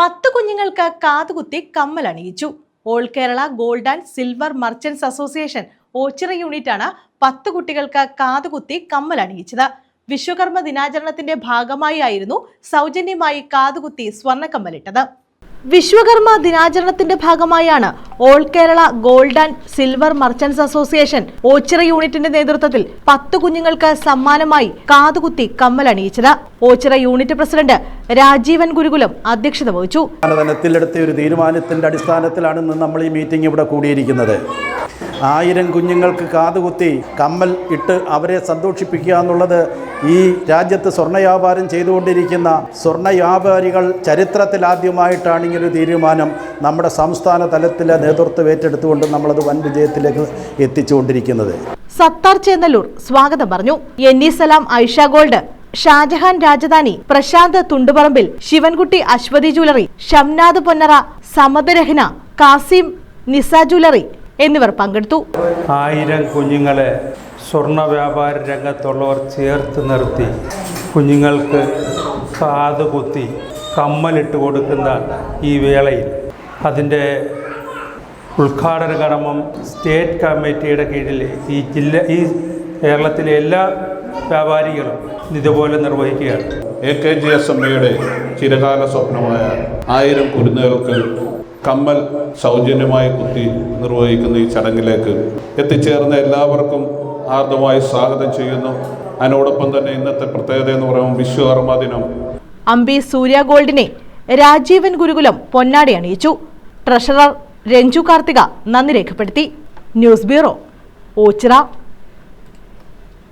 പത്ത് കുഞ്ഞുങ്ങൾക്ക് കാതുകുത്തി കമ്മൽ അണിയിച്ചു. All Kerala gold and silver merchants association Ochira യൂണിറ്റാണ് പത്ത് കുട്ടികൾക്ക് കാതുകുത്തി കമ്മൽ അണിയിച്ചത്. വിശ്വകർമ്മ ദിനാചരണത്തിന്റെ ഭാഗമായി ആയിരുന്നു സൗജന്യമായി കാതുകുത്തി സ്വർണക്കമ്മലിട്ടത് വിശ്വകർമ്മ ദിനാചരണത്തിന്റെ ഭാഗമായാണ് all Kerala gold and silver merchants association Ochira യൂണിറ്റിന്റെ നേതൃത്വത്തിൽ പത്ത് കുഞ്ഞുങ്ങൾക്ക് സമ്മാനമായി കാതുകുത്തി കമ്മൽ അണിയിച്ചത്. ഓച്ചിറ യൂണിറ്റ് പ്രസിഡന്റ് രാജീവൻ ഗുരുകുലം അധ്യക്ഷത വഹിച്ചു. ഒരു തീരുമാനത്തിന്റെ അടിസ്ഥാനത്തിലാണ് നമ്മൾ ഈ മീറ്റിംഗ് ഇവിടെ കൂടിയിരിക്കുന്നത്. ആയിരം കുഞ്ഞുങ്ങൾക്ക് കാതുകുത്തി കമ്മൽ ഇട്ട് അവരെ സന്തോഷിപ്പിക്കുക എന്നുള്ളത് ഈ രാജ്യത്ത് സ്വർണ വ്യാപാരം ചെയ്തുകൊണ്ടിരിക്കുന്ന സ്വർണ വ്യാപാരികൾ ചരിത്രത്തിലാദ്യമായിട്ടാണ് ഇങ്ങനൊരു തീരുമാനം നമ്മുടെ സംസ്ഥാന തലത്തിലെ നേതൃത്വം ഏറ്റെടുത്തുകൊണ്ട് നമ്മളത് വൻ വിജയത്തിലേക്ക് എത്തിച്ചുകൊണ്ടിരിക്കുന്നത്. സത്താർ ചേന്നല്ലൂർ സ്വാഗതം പറഞ്ഞു. N E Salam Aisha gold. Shajahan Rajadhani Prashanth Thundupparambil Sivankutty Aswathi jewellery Shamnath Ponnara Samad Rahna Kasim Nisa jewellery എന്നിവർ പങ്കെടുത്തു. ആയിരം കുഞ്ഞുങ്ങളെ സ്വർണ വ്യാപാര രംഗത്തുള്ളവർ ചേർത്ത് നിർത്തി. കുഞ്ഞുങ്ങൾക്ക് കാത് കുത്തി കമ്മലിട്ട് കൊടുക്കുന്ന ഈ വേളയിൽ. അതിന്റെ ഉദ്ഘാടന കർമ്മം സ്റ്റേറ്റ് കമ്മിറ്റിയുടെ കീഴിൽ ഈ ജില്ല ഈ കേരളത്തിലെ എല്ലാ വ്യാപാരികളും ഇതുപോലെ നിർവഹിക്കുകയാണ്. A K G S M എയുടെ ചിരകാല സ്വപ്നമായ ആയിരം കുരുന്നുകൾക്ക് കമ്മൽ സൗജന്യമായി കുത്തി നിർവഹിക്കുന്ന ഈ ചടങ്ങിലേക്ക് എത്തിച്ചേർന്ന എല്ലാവർക്കും ആർദ്രമായി സ്വാഗതം ചെയ്യുന്നു. അതിനോടൊപ്പം തന്നെ ഇന്നത്തെ പ്രത്യേകത എന്ന് പറയുമ്പോൾ വിശ്വകർമ്മ ദിനം. അമ്പി സൂര്യ ഗോൾഡിനെ രാജീവൻ ഗുരുകുലം പൊന്നാടി അണിയിച്ചു. ട്രഷറർ രഞ്ജു കാർത്തിക നന്ദി രേഖപ്പെടുത്തി. News bureau Ochira.